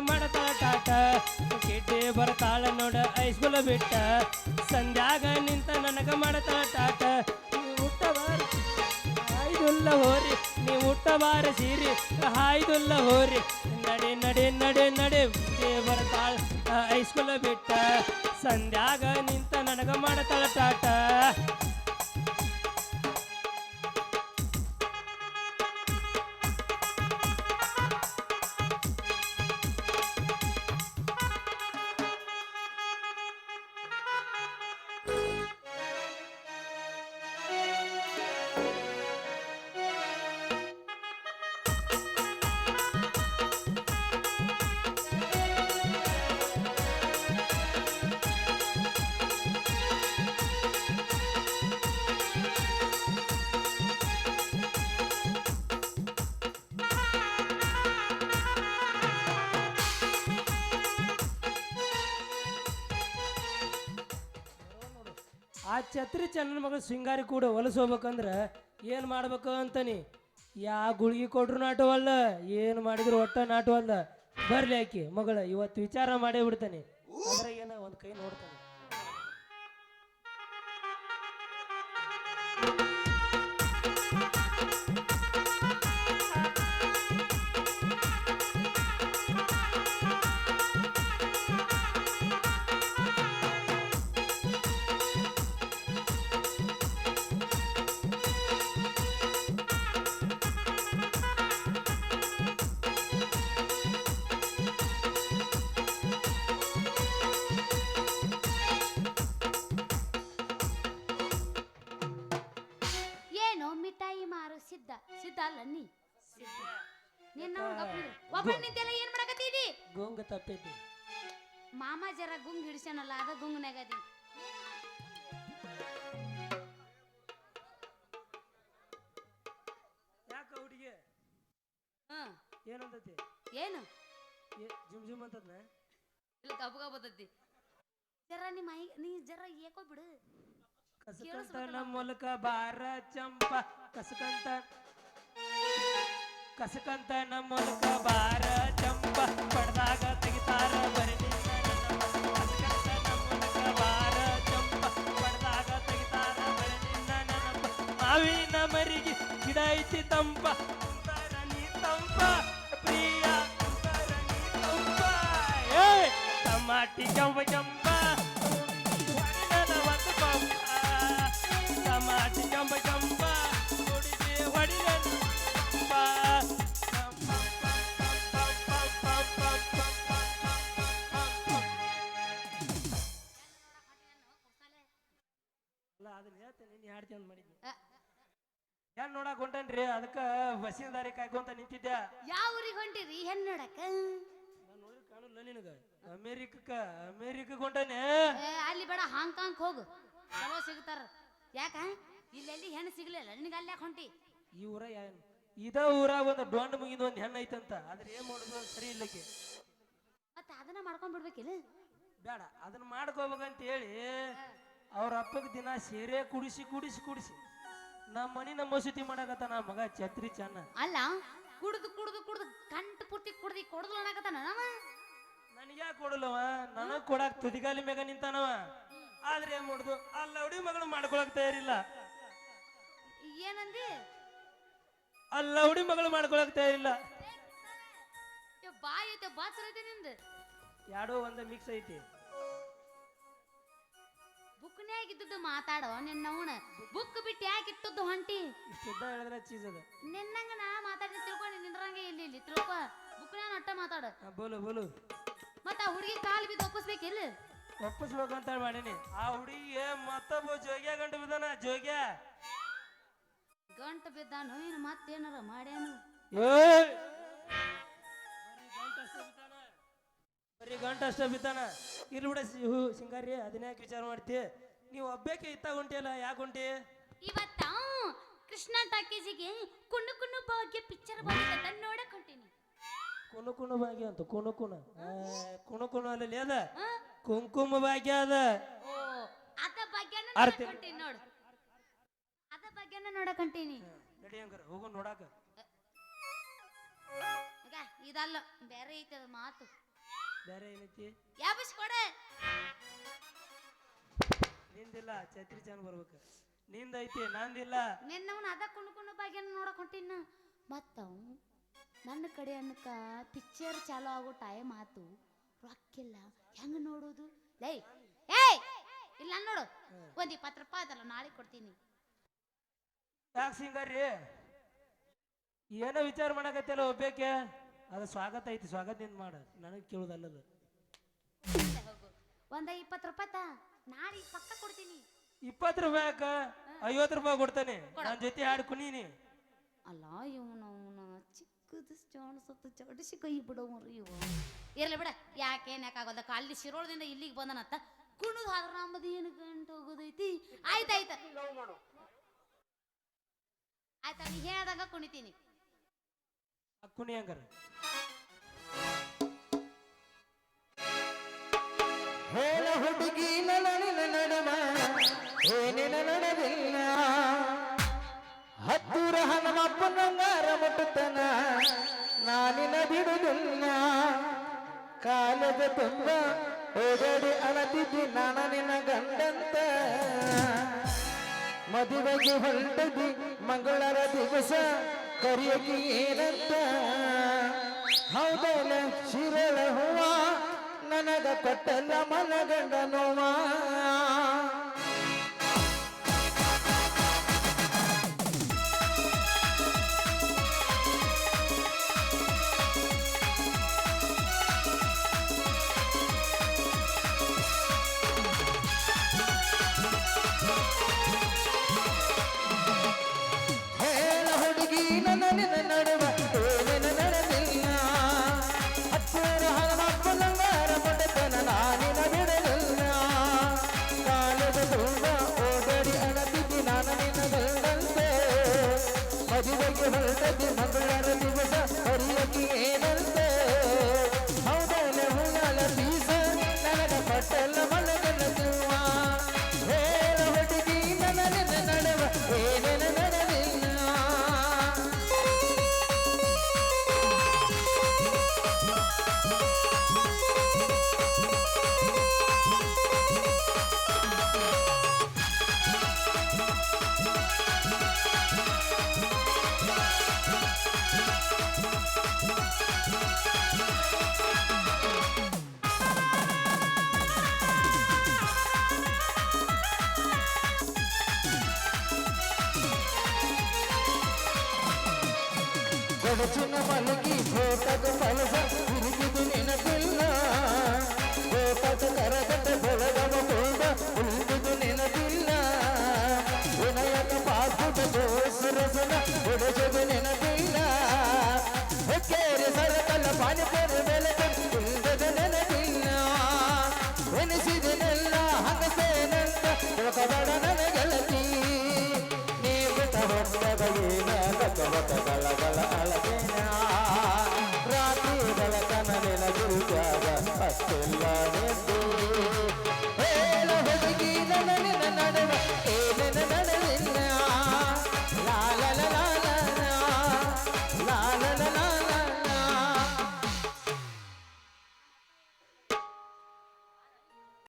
ಮಾಡತಾಳ ಟಾಟ ಕಿಡ್ಡಿ ಬರ್ತಾಳ ನೋಡ ಐಸ್ಕೂಲ ಬಿಟ್ಟ. ಸಂಧ್ಯಾಗ ನಿಂತ ನನಗ ಮಾಡತಾಳ ಟಾಟ ಹಾಯ್ದುಲ್ಲ ಹೋರಿ. ನೀ ಊಟ ಬಾರ ಸೀರಿ. ಹಾಯ್ದುಲ್ಲ ಹೋರಿ. ನಡೆ ನಡೆ ನಡೆ ನಡೆ. ಬರ್ತಾಳ ಐಸ್ಕೂಲ ಬಿಟ್ಟ. ಸಂಧ್ಯಾಗ ನಿಂತ ನನಗ ಮಾಡತಾಳ ಟಾಟ ಆ ಛತ್ರಿ ಚಂದ್ರನ ಮಗ ಸಿಂಗಾರಿ ಕೂಡ ಹೊಲಸು ಹೋಗ್ಬೇಕಂದ್ರೆ ಏನು ಮಾಡ್ಬೇಕು ಅಂತಾನೆ? ಯಾ ಗುಳಿಗೆ ಕೊಟ್ರು ನಾಟವಲ್ಲ, ಏನು ಮಾಡಿದ್ರು ಒಟ್ಟ ನಾಟವಲ್ಲ. ಬರ್ಲಿ ಆಕಿ, ಮಗಳ, ಇವತ್ತು ವಿಚಾರ ಮಾಡೇ ಬಿಡ್ತಾನೆ. ಅದ್ರಾಗ ಏನೋ ಒಂದು ಕೈ ನೋಡ್ತಾನೆ. ಸಿದ್ಧ. ಅಲ್ಲ ನೀ ನಿನ್ನ ಒಬ್ಬ ನಿಂತೆಲ್ಲ ಏನ್ ಮಾಡಕತ್ತೀದಿ? ಗೋಂಗ ತಪ್ಪೈತಿ ಮಾಮ ಜರ ಗುಂಗ್ ಹಿಡ್ಸ್ಯಾನಲ್ಲ ಅದ ಗುಂಗ್ನಾಗದಿ ಯಾಕ ಹುಡುಗಿ? ಹ್ಮ್ ಏನಂತತಿ? ಏನು? ಜುಮ್ ಜುಮ್ ಅಂತದ್ನ? ಇಲ್ಲ ಗಬ ಗಬತತಿ ಜರ ನೀ ಮೈ ನೀ ಜರ ಏಕೋ ಬಿಡು. ಕಸಕಂತ ನಮ್ಮ ಮೂಲಕ ಬಾರ ಚಂಪ. ಕಸಕಂತ ಕಸಕಂತ ನಮ್ಮ ಮೂಲಕ ಬಾರ ಚಂಪ ಪಡ್ದಾಗ ತೆಗಿತಾರ ಬರೀ ನಿನ್ನ ಕಸಕಂತ ನಮ್ಮ ಮೂಲಕ ಬಾರ ಚಂಪ ಪಡ್ದಾಗ ತೆಗಿತಾರ ಬರೀ ನಿನ್ನ ನೆನಪ. ಮಾವಿನ ಮರಿಗೆ ಗಿಡ ಐತಿ ತಂಪ. ನೀ ತಂಪ. ಪ್ರಿಯ ನೀ ತಂಪ. ಏ ಕೆಂಪ ಕೆಂಪ ಅದನ್ನ ಹೇಳ್ತೇನೆ ನೀನು ಹಾಡ್ತಿ ಅಂತ ಮಾಡಿದ್ನಿ? ಅ, ಹೆಣ್ ನೋಡಕ್ ಹೊಂಟೇನ್ರಿ? ಅದಕ್ಕ ಬಸ್ಸಿನ ದಾರಿ ಕಾಯ್ಕೊಂತ ನಿಂತಿದ್ದೆ ಯಾವ ಊರಿಗೆ ಹೊಂಟಿರಿ? ಹೆಣ್ಣು ನೋಡಕ ನಾನು ನೋಡಿ ಕಾಣಲ್ಲ ನಿನಗ. ಅಮೇರಿಕಕ್ಕ ಅಮೇರಿಕಕ್ಕೆ ಹೊಂಟಾನೆ. ಏ, ಅಲ್ಲಿ ಬೇಡ ಹಾಂಗ್ಕಾಂಗ್ ಹೋಗು. ಚಲೋ ಸಿಗ್ತಾರ. ಯಾಕ? ಇಲ್ಲೆಲ್ಲಿ ಹೆಣ್ಣು ಸಿಗ್ಲಿಲ್ಲ. ನಿನಗೆ ಅಲ್ಲಿ ಯಾಕೆ ಹೊಂಟಿ? ಈ ಊರ ಏನು? ಇದ ಊರ ಒಂದು ಡೊಂಡ್ ಮುಗಿದ ಒಂದು ಹೆಣ್ಣು ಐತಂತ. ಆದ್ರೆ ಏನ್ ಮಾಡೋದು? ಸರಿ ಇಲ್ಲಕ್ಕೆ ಮತ್ತೆ ಅದನ್ನ ಮಾಡ್ಕೊಂಡ್ ಬಿಡ್ಬೇಕಿಲ್ಲ? ಬೇಡ ಅದನ್ನ ಮಾಡ್ಕೋಬೇಕಂತ ಹೇಳಿ ಅವ್ರ ಅಪ್ಪಗೆ ದಿನ ಸೇರೆ ಕುಡಿಸಿ ಕುಡಿಸಿ ಕುಡಿಸಿ. ನಮ್ಮ ಮನಿ ನಮ್ಮ ಮಸೂತಿ ಮಾಡಕತ್ತ ನಾ ಮಗ ಛತ್ರಿ ಚನ್ನ. ಅಲ್ಲ ಕುಡ್ದು ಕುಡ್ದು ಕುಡ್ದು ಕಂಟ್ ಪೂರ್ತಿ ಕುಡ್ದಿ ಕುಡ್ದು ಅನ್ನಕತ್ತಾನ ನಾವ? ನನಗೆ ಯಾಕೆ ಕೊಡಲ್ಲವ? ನನಗ್ ಕೊಡಾಕ್ ತುದಿಗಾಲಿ ಮೇಗ ನಿಂತಾನವ. ಆದ್ರೆ ಏನ್ ಮಾಡುದು? ಅಲ್ಲ ಲೌಡಿ ಮಗಳು ಮಾಡ್ಕೊಳಕ್ ತಯಾರಿಲ್ಲ. ಏನಂದಿ? ಅಲ್ಲ ಲೌಡಿ ಮಗಳು ಮಾಡ್ಕೊಳಕ್ ತಯಾರಿಲ್ಲ. ಏ, ಬಾಯ್ ಐತೆ ಬಾಚರ್ ಐತೆ ನಿಂದ. ಯಾಡೋ ಒಂದ ಮಿಕ್ಸ್ ಐತಿ. ಬುಕ್ನ್ಯಾಗ ಇದ್ದದ್ದು ಮಾತಾಡೋ ನಿನ್ನವಣ ಬುಕ್ ಬಿಟ್ಟು ಯಾಕೆ ಇಟ್ಟದ್ದು ಹೊಂಟಿ ಇಷ್ಟುದ್ದ ಹೇಳಿದ್ರೆ ಚೀಸ್ ಅದ. ನಿನ್ನಂಗ ನಾ ಮಾತಾಡಿ ತಿಳ್ಕೊಂಡು ನಿಂದ್ರಂಗ ಇಲ್ಲಿ ಇಲ್ಲಿ ತಿಳ್ಕೊ. ಬುಕ್ನ್ಯಾಗ ನಟ್ಟ ಮಾತಾಡ. ಬೋಲು ಬೋಲು. ಮತ್ತ ಆ ಹುಡುಗಿ ಕಾಲ್ ಬಿದ್ದು ಒಪ್ಪಿಸ್ಬೇಕಿಲ್ಲ ಒಪ್ಪಿಸ್ಬೇಕಂತ ಮಾಡೀನಿ. ಆ ಹುಡುಗಿಗೆ ಮತ್ತೊಬ್ಬ ಜೋಗ್ಯ ಗಂಟು ಬಿದ್ದಾನ ಜೋಗ್ಯ? ಗಂಟು ಬಿದ್ದಾನು ಏನು ಮತ್ತೇನಾರ ಮಾಡ್ಯಾನು? ಏಯ್! ಬರೀ ಗಂಟ ಅಷ್ಟೇ ಬಿದ್ದಾನ. ಇರ್ಲಿ ಬಿಡ ಹೂ, ಸಿಂಗಾರಿ ಅದನ್ನ ಯಾಕೆ ವಿಚಾರ ಮಾಡ್ತಿ? ನೀವು ಒಬ್ಬೇಕೆ ಇತ್ತ ಹೊಂಟಿಯಲ್ಲ ಯಾಕೆ ಹೊಂಟಿ ಇವತ್ತ ಕೃಷ್ಣ ಟಾಕೀಸಿಗೆ ಕುಣ್ಣು ಕುಣ್ಣು ಭಾಗ್ಯ ಪಿಕ್ಚರ್ ಬಂದಿದ್ದ ನೋಡಕ್ ಹೊಂಟೀನಿ. ಕುಣು ಕುಣು ಭಾಗ್ಯ ಅಂತ ಕುಣು ಕುಣ ಕುಣು ಕುಣು ಅಲ್ಲಿ ಅದ? ಕುಂಕುಮ ಭಾಗ್ಯ ಅದ? ಓ ಅದ ಭಾಗ್ಯನ ಅರ್ಥ ನೋಡಕ್ ಹೊಂಟೀನಿ ನೋಡು. ಅದ ಭಾಗ್ಯನ ನೋಡಕ್ ಹೊಂಟೀನಿ. ನಡಿ ಹಂಗಾರ ಹೋಗು ನೋಡಾಕ. ಇದಲ್ಲ ಬೇರೆ ಐತಿ ಅದು ಮಾತು. ಬೇರೆ ಏನೈತಿ? ಯಾಬಿಸ್ ಕೊಡ. ನಿಂದಿಲ್ಲ ಛತ್ರಿ ಚಂದ ಬರ್ಬೇಕು. ನಿಂದೈತಿ ನಂದಿಲ್ಲ. ನಿನ್ನವನ ಅದ ಕುಣು ಕುಣು ಬಾಗ್ಯನ ನೋಡಕ್ ಹೊಂಟಿನ. ಮತ್ತವ್ ನನ್ನ ಕಡೆ ಅನ್ನಕ ಪಿಕ್ಚರ್ ಚಾಲು ಆಗೋ ಟೈಮ್ ಆತು. ರೊಕ್ಕಿಲ್ಲ ಹೆಂಗ್ ನೋಡೋದು? ಲೈ ಏಯ್ ಇಲ್ಲ ನೋಡು. ಒಂದ್ ಇಪ್ಪತ್ತು ರೂಪಾಯಿ ಅದಲ್ಲ ನಾಳೆ ಕೊಡ್ತೀನಿ. ಯಾಕೆ ಸಿಂಗಾರಿ? ಏನೋ ವಿಚಾರ ಮಾಡಕತ್ತಿಲ್ಲ ಒಬ್ಬೇಕೆ? ಅದು ಸ್ವಾಗತ ಐತಿ ಸ್ವಾಗತದಿಂದ ಮಾಡ? ನನಗೆ ಕೇಳುದಲ್ಲದು. ಒಂದ ಇಪ್ಪತ್ತು ರೂಪಾಯಿ ತಾ ನಾಳೆ ಪಕ್ಕ ಕೊಡ್ತೀನಿ. ಇಪ್ಪತ್ತು ರೂಪಾಯಿ ಐವತ್ತು ರೂಪಾಯಿ ಕೊಡ್ತಾನೆ. ನನ್ನ ಜೊತೆ ಹಾಡು ಕುಣೀನಿ. ಅಲ್ಲ ಇವನವನ ಚಿಕ್ಕದು ಜಾಣಸತ್ತು ಚಡಿಸಿ ಕೈ ಬಿಡೋವ್ರಿ ಇವ ಇರಲಿ ಬಿಡ ಯಾಕೇನ್ ಯಾಕಾಗೋದ ಅಲ್ಲಿ ಶಿರೋಳದಿಂದ ಇಲ್ಲಿಗೆ ಬಂದನತ್ತ ಕುಣದ್ ಹಾದ್ರೆ ನಮ್ಮದು ಏನು ಗಂಟು ಹೋಗೋದೈತಿ? ಆಯ್ತಾಯ್ತು. ಆಯ್ತಾ ನೀ ಹೇಳ್ದಾಗ ಕುಣಿತೀನಿ. ಕುಣಿ ಹಂಗಾರ ಹೇಳ ಹುಡುಗಿ ನಲನಿನ ನಡುವ ಏನಿನ ನಡೆದಿಲ್ಲ ಹತ್ತೂರ ಹನುಮಪ್ಪನಂಗಾರ ಮುಟ್ಟುತ್ತನ ನಾನಿನ ಬಿಡುದಿಲ್ಲ. ಕಾಲದ ತುಂಬ ಓಡಾಡಿ ಅಳತಿದ್ದಿ ನಾನ ನಿನ್ನ ಗಂಡಂತ. ಮದುವೆಗೆ ಹೊರಟದಿ ಮಂಗಳರ ದಿವಸ ಕರಿಯಕ್ಕೆ ಏನಂತ? ಹೌದಲ್ಲ ಶಿರಳ ಹೂವ ನನಗ ಕೊಟ್ಟಲ್ಲ ಮನಗಂಡ ನೋವ ಮದುವೆಗೆ ಹೊರಟದಿ ಮಂಗಳರ ದಿವಸ ಹರಿಯಕ್ಕೆ ಏನಂತೆ ಹೌದಲ್ಲ ಹುಳಲ ಬೀಸ ನನಗ ছোট ছোট পালকি ছোট পালকি